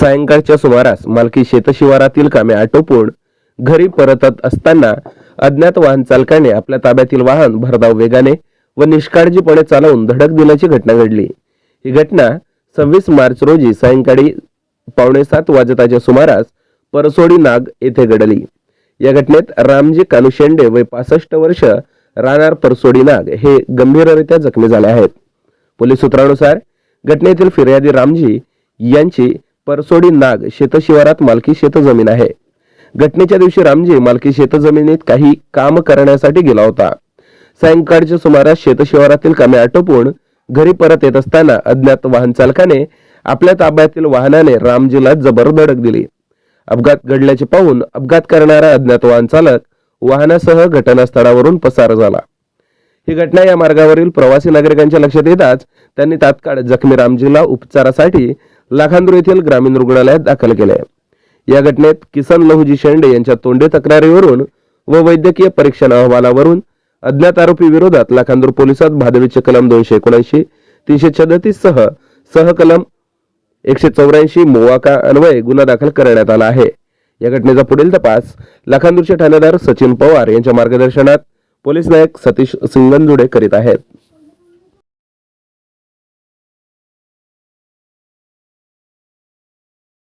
सायंकाळच्या सुमारास मालकी शेतशिवारातील कामे आटोपून घरी परतत असताना अज्ञात वाहन चालकाने आपल्या ताब्यातील वाहन भरधाव वेगाने व निष्काळजीपणे चालवून धडक दिल्याची घटना घडली. ही घटना सव्वीस मार्च रोजी सायंकाळी पावणे सात वाजताच्या सुमारास परसोडी नाग येथे घडली. या घटनेत रामजी कानुशेंडे वय पासष्ट वर्ष राहणार परसोडी नाग हे गंभीररित्या जखमी झाले आहेत. पोलीस सूत्रानुसार घटनेतील फिर्यादी रामजी यांची परसोडी नाग शेतशिवारात मालकी शेतजमीन आहे. घटनेच्या दिवशी रामजी मालकी शेतजमिनीत काही काम करण्यासाठी गेला होता. सायंकाळच्या सुमारास शेतशिवारातील कामे आटोपून घरी परत येत असताना अज्ञात वाहन चालकाने आपल्या ताब्यातील वाहनाने रामजीला जबर धडक दिली. अपघात घडल्याचे पाहून अपघात करणारा अज्ञात वाहन चालक वाहनासह घटनास्थळावरून पसार झाला. ही घटना या मार्गावरील प्रवासी नागरिकांच्या लक्षात येताच त्यांनी तात्काळ जखमी रामजीला उपचारासाठी लाखांदूर येथील ग्रामीण रुग्णालयात दाखल केले या घटनेत किसन लहुजी शेंडे यांच्या तोंडे तक्रारीवरून व वैद्यकीय परीक्षण अहवालावरून अज्ञात आरोपी विरोधात लाखांदूर पोलिसात भादवीचे कलम दोनशे एकोणऐंशी तीनशे छदतीस सह सहकलम एकशे चौऱ्याऐंशी मोवाका अन्वये गुन्हा दाखल करण्यात आला आहे. या घटनेचा पुढील तपास लाखांदूरचे ठाणेदार सचिन पवार यांच्या मार्गदर्शनात पोलीस नायक सतीश सिंगनजुडे करीत आहेत.